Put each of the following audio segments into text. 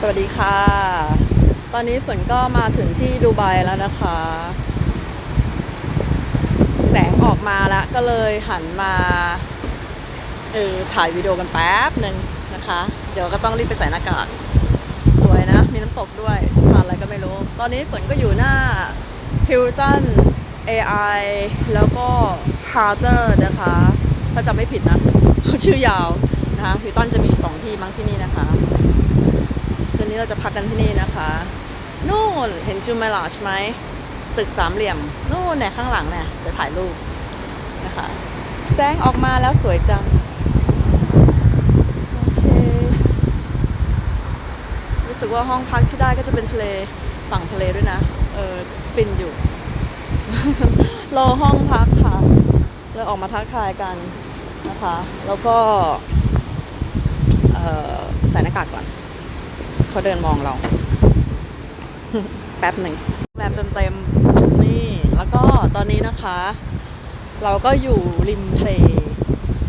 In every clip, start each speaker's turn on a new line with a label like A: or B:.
A: สวัสดีค่ะ ตอนนี้ฝนก็มาถึงที่ดูไบแล้วนะคะ แสงออกมาแล้วก็เลยหันมาเออถ่ายวิดีโอกันแป๊บหนึ่งนะคะ เดี๋ยวก็ต้องรีบไปใส่หน้ากาก สวยนะ มีน้ำตกด้วยสะพานอะไรก็ไม่รู้ ตอนนี้ฝนก็อยู่หน้า Hilton AI แล้วก็ Harder นะคะ ถ้าจำไม่ผิดนะ ชื่อยาวนะคะ Hilton จะมีสองที่มั้งที่นี่นะคะ นนี้เราจะพักกันที่นี่นะคะ นู่นเห็นจูมาลาชไหม ตึกสามเหลี่ยม นู่นเนี่ยข้างหลังเนี่ยเดี๋ยวถ่ายรูปนะคะ แสงออกมาแล้วสวยจังโอเครู้สึกว่าห้องพักที่ได้ก็จะเป็นทะเลฝั่งทะเลด้วยนะ เออฟินอยู่ รอห้องพักค่ะเลยออกมาทักทายกันนะคะ แล้วก็ใส่หน้ากากก่อน เขาเดินมองเรา แป๊บหนึ่งแรมเต็มๆนี่ แล้วก็ตอนนี้นะคะ เราก็อยู่ริมทะเล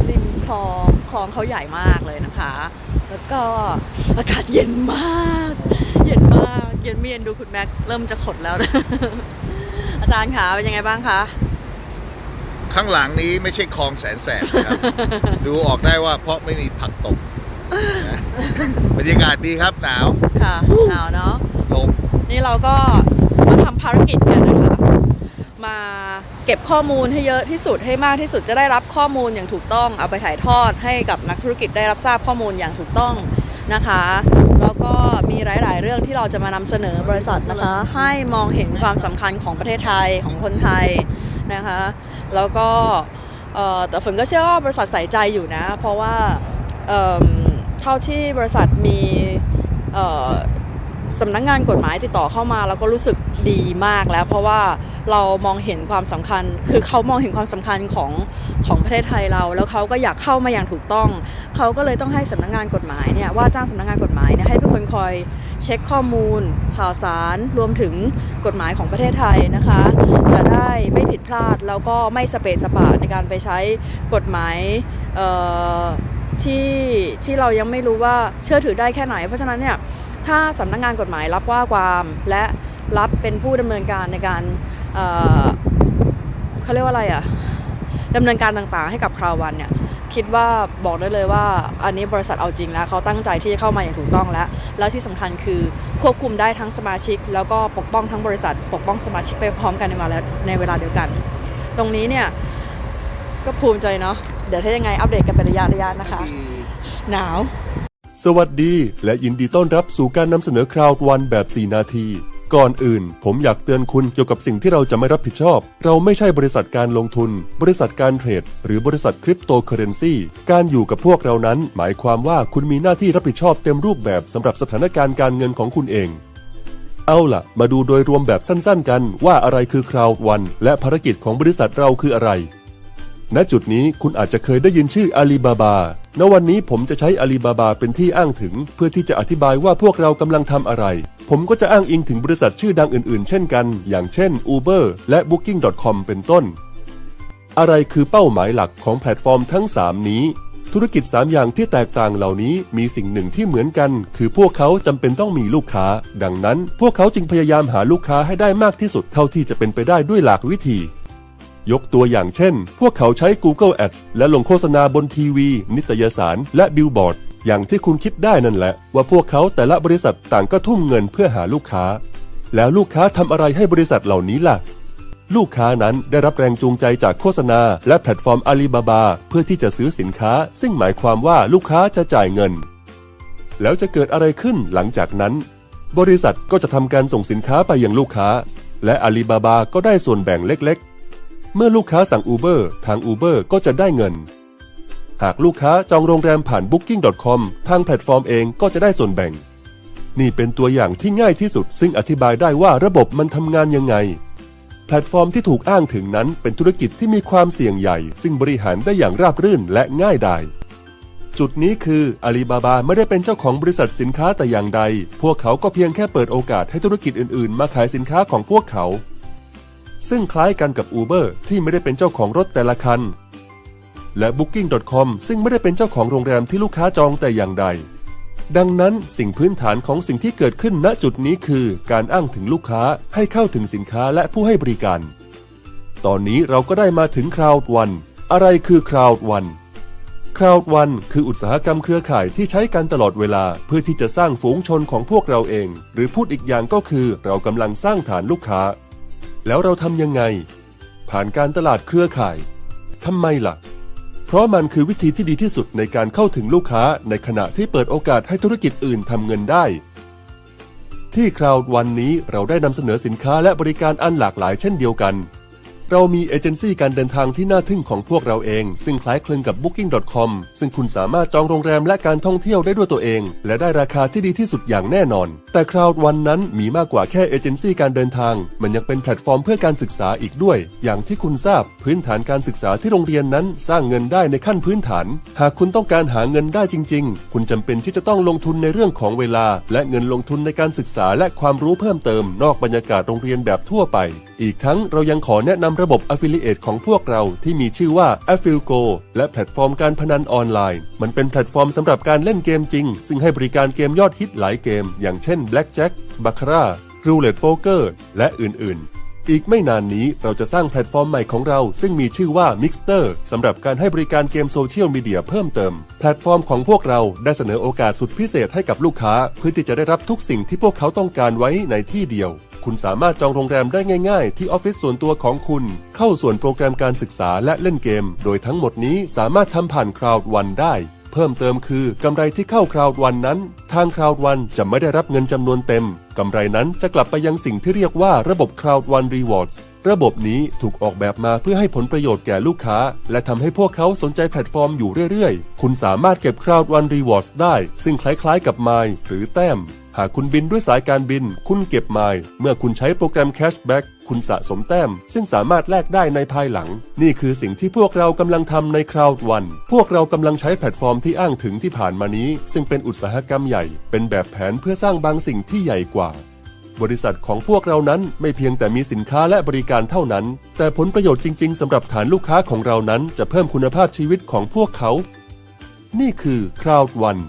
A: ริมคลองคลองเขาใหญ่มากเลยนะคะ แล้วก็อากาศเย็นมาก เย็นมากเย็นไม่เย็นดูคุณแม็กเริ่มจะขดแล้วนะอาจารย์คะเป็นยังไงบ้างคะ
B: ข้างหลังนี้ไม่ใช่คลองแสนแสบนะครับ ดูออกได้ว่าเพราะไม่มีผักตกนะ บรรยากาศดีครับหนาว
A: ค่ะหนาวเนาะ
B: ลม
A: นี่เราก็มาทำภารกิจกันนะคะ มาเก็บข้อมูลให้เยอะที่สุดให้มากที่สุดจะได้รับข้อมูลอย่างถูกต้อง เอาไปถ่ายทอดให้กับนักธุรกิจได้รับทราบข้อมูลอย่างถูกต้องนะคะ แล้วก็มีหลาย ๆ เรื่องที่เราจะมานำเสนอบริษัทนะคะ ให้มองเห็นความสำคัญของประเทศไทยของคนไทยนะคะ แล้วก็เอ่อแต่ฝนก็เชื่อว่าบริษัทใส่ใจอยู่นะ เพราะว่า เท่าที่บริษัทมีสำนักงงานกฎหมายติดต่อเข้ามาแล้วก็รู้สึกดีมากแล้ว เพราะว่าเรามองเห็นความสำคัญ คือเขามองเห็นความสำคัญของของประเทศไทยเรา แล้วเขาก็อยากเข้ามาอย่างถูกต้อง เขาก็เลยต้องให้สำนักงานกฎหมายเนี่ยว่าจ้างสำนักงานกฎหมายเนี่ยให้เป็นคนคอยเช็คข้อมูล ข่าวสารรวมถึงกฎหมายของประเทศไทยนะคะ จะได้ไม่ผิดพลาดแล้วก็ไม่สเปซสปาในการไปใช้กฎหมายเอ่อ ที่ที่เรายังไม่รู้ว่าเชื่อถือได้แค่ไหน เพราะฉะนั้นเนี่ยถ้าสำนักงานกฎหมายรับว่าความและรับเป็นผู้ดำเนินการในการเเขาเรียกว่าอะไรอะดำเนินการต่างๆ ให้กับคราววันเนี่ยคิดว่าบอกได้เลยว่าอันนี้บริษัทเอาจริงแล้วเขาตั้งใจที่จะเข้ามาอย่างถูกต้องแล้ว แล้วที่สำคัญคือควบคุมได้ทั้งสมาชิก แล้วก็ปกป้องทั้งบริษัท ปกป้องสมาชิกไปพร้อมกันในเวลาในเวลาเดียวกัน ตรงนี้เนี่ย ก็ภูมิใจเนาะเดี๋ยวถ้ายังไงอัปเดตกันเป็นระยะระยะนะคะ หนาว
C: สวัสดีและยินดีต้อนรับสู่การนำเสนอคราววันแบบ 4 นาที ก่อนอื่น ผมอยากเตือนคุณเกี่ยวกับสิ่งที่เราจะไม่รับผิดชอบ เราไม่ใช่บริษัทการลงทุน บริษัทการเทรด หรือบริษัทคริปโตเคอเรนซีการอยู่กับพวกเรานั้น หมายความว่าคุณมีหน้าที่รับผิดชอบเต็มรูปแบบสำหรับสถานการณ์การเงินของคุณเองเอาล่ะ มาดูโดยรวมแบบสั้นๆกันว่าอะไรคือคราววันและภารกิจของบริษัทเราคืออะไร ณจุดนี้คุณอาจจะเคยได้ยินชื่ออาลีบาบา ณ วันนี้ผมจะใช้อาลีบาบาเป็นที่อ้างถึง เพื่อที่จะอธิบายว่าพวกเรากำลังทำอะไร ผมก็จะอ้างอิงถึงบริษัทชื่อดังอื่นๆ เช่นกัน อย่างเช่น Uber และ Booking.com เป็นต้น อะไรคือเป้าหมายหลักของแพลตฟอร์มทั้ง 3 นี้ ธุรกิจ 3 อย่างที่แตกต่างเหล่านี้มีสิ่งหนึ่งที่เหมือนกัน คือพวกเขาจำเป็นต้องมีลูกค้า ดังนั้น พวกเขาจึงพยายามหาลูกค้าให้ได้มากที่สุดเท่าที่จะเป็นไปได้ด้วยหลากวิธี ยกตัวอย่างเช่น พวกเขาใช้ Google Ads และลงโฆษณาบนทีวี นิตยสาร และบิลบอร์ด อย่างที่คุณคิดได้นั่นแหละ ว่าพวกเขาแต่ละบริษัทต่างก็ทุ่มเงินเพื่อหาลูกค้า แล้วลูกค้าทำอะไรให้บริษัทเหล่านี้ล่ะ ลูกค้านั้นได้รับแรงจูงใจจากโฆษณา และแพลตฟอร์มอาลีบาบาเพื่อที่จะซื้อสินค้า ซึ่งหมายความว่าลูกค้าจะจ่ายเงิน แล้วจะเกิดอะไรขึ้นหลังจากนั้น บริษัทก็จะทำการส่งสินค้าไปยังลูกค้า และอาลีบาบาก็ได้ส่วนแบ่งเล็ก เมื่อลูกค้าสั่ง Uber ทาง Uber ก็จะได้เงิน หากลูกค้าจองโรงแรมผ่าน Booking.com ทางแพลตฟอร์มเองก็จะได้ส่วนแบ่ง นี่เป็นตัวอย่างที่ง่ายที่สุด ซึ่งอธิบายได้ว่าระบบมันทำงานยังไง แพลตฟอร์มที่ถูกอ้างถึงนั้นเป็นธุรกิจที่มีความเสี่ยงใหญ่ ซึ่งบริหารได้อย่างราบรื่นและง่ายดายจุดนี้คืออาลีบาบาไม่ได้เป็นเจ้าของบริษัทสินค้าแต่อย่างใด พวกเขาก็เพียงแค่เปิดโอกาสให้ธุรกิจอื่นๆ มาขายสินค้าของพวกเขา ซึ่งคล้ายกันกับ Uber ที่ไม่ได้เป็นเจ้าของรถแต่ละคัน และ Booking.com ซึ่งไม่ได้เป็นเจ้าของโรงแรมที่ลูกค้าจองแต่อย่างใด ดังนั้นสิ่งพื้นฐานของสิ่งที่เกิดขึ้นณจุดนี้คือ การอ้างถึงลูกค้าให้เข้าถึงสินค้าและผู้ให้บริการ ตอนนี้เราก็ได้มาถึง Crowd One อะไรคือ Crowd One Crowd One คืออุตสาหกรรมเครือข่ายที่ใช้กันตลอดเวลา เพื่อที่จะสร้างฝูงชนของพวกเราเอง หรือพูดอีกอย่างก็คือเรากำลังสร้างฐานลูกค้า แล้วเราทำยังไง ผ่านการตลาดเครือข่ายทำไมล่ะ เพราะมันคือวิธีที่ดีที่สุดในการเข้าถึงลูกค้าในขณะที่เปิดโอกาสให้ธุรกิจอื่นทำเงินได้ ที่คราววันนี้เราได้นำเสนอสินค้าและบริการอันหลากหลายเช่นเดียวกัน เรามีเอเจนซี่การเดินทางที่น่าทึ่งของพวกเราเอง ซึ่งคล้ายคลึงกับ Booking.com ซึ่งคุณสามารถจองโรงแรมและการท่องเที่ยวได้ด้วยตัวเอง และได้ราคาที่ดีที่สุดอย่างแน่นอน แต่ Crowd วันนั้นมีมากกว่าแค่เอเจนซี่การเดินทาง มันยังเป็นแพลตฟอร์มเพื่อการศึกษาอีกด้วย อย่างที่คุณทราบ พื้นฐานการศึกษาที่โรงเรียนนั้นสร้างเงินได้ในขั้นพื้นฐาน หากคุณต้องการหาเงินได้จริง ๆ คุณจำเป็นที่จะต้องลงทุนในเรื่องของเวลา และเงินลงทุนในการศึกษาและความรู้เพิ่มเติม นอกบรรยากาศโรงเรียนแบบทั่วไป อีกทั้งเรายังขอแนะนำระบบ Affiliate ของพวกเราที่มีชื่อว่า Affilgo และแพลตฟอร์มการพนันออนไลน์ มันเป็นแพลตฟอร์มสำหรับการเล่นเกมจริง ซึ่งให้บริการเกมยอดฮิตหลายเกม อย่างเช่น Blackjack Baccarat Roulette Poker และอื่น ๆอีกไม่นานนี้เราจะสร้างแพลตฟอร์มใหม่ของเราซึ่งมีชื่อว่า Mixter สำหรับการให้บริการเกมโซเชียลมีเดียเพิ่มเติม แพลตฟอร์มของพวกเราได้เสนอโอกาสสุดพิเศษให้กับลูกค้า เพื่อที่จะได้รับทุกสิ่งที่พวกเขาต้องการไว้ในที่เดียว คุณสามารถจองโรงแรมได้ง่ายๆ ที่ออฟฟิศส่วนตัวของคุณ เข้าส่วนโปรแกรมการศึกษาและเล่นเกม โดยทั้งหมดนี้สามารถทำผ่าน Crowd One ได้ เพิ่มเติมคือกำไรที่เข้า Crowd One นั้น ทาง Crowd One จะไม่ได้รับเงินจำนวนเต็มกำไรนั้นจะกลับไปยังสิ่งที่เรียกว่าระบบ Crowd One Rewards ระบบนี้ถูกออกแบบมาเพื่อให้ผลประโยชน์แก่ลูกค้า และทำให้พวกเขาสนใจแพลตฟอร์มอยู่เรื่อยๆ คุณสามารถเก็บ Crowd One Rewards ได้ ซึ่งคล้ายๆกับ Mile หรือแต้ม หากคุณบินด้วยสายการบิน คุณเก็บไมล์เมื่อคุณใช้โปรแกรม Cashback คุณสะสมแต้ม ซึ่งสามารถแลกได้ในภายหลัง นี่คือสิ่งที่พวกเรากำลังทำใน Crowd One พวกเรากำลังใช้แพลตฟอร์มที่อ้างถึงที่ผ่านมานี้ ซึ่งเป็นอุตสาหกรรมใหญ่ เป็นแบบแผนเพื่อสร้างบางสิ่งที่ใหญ่กว่าบริษัทของพวกเรานั้นไม่เพียงแต่มีสินค้าและบริการเท่านั้น แต่ผลประโยชน์จริง ๆสำหรับฐานลูกค้าของเรานั้นจะเพิ่มคุณภาพชีวิตของพวกเขา นี่คือ Crowd One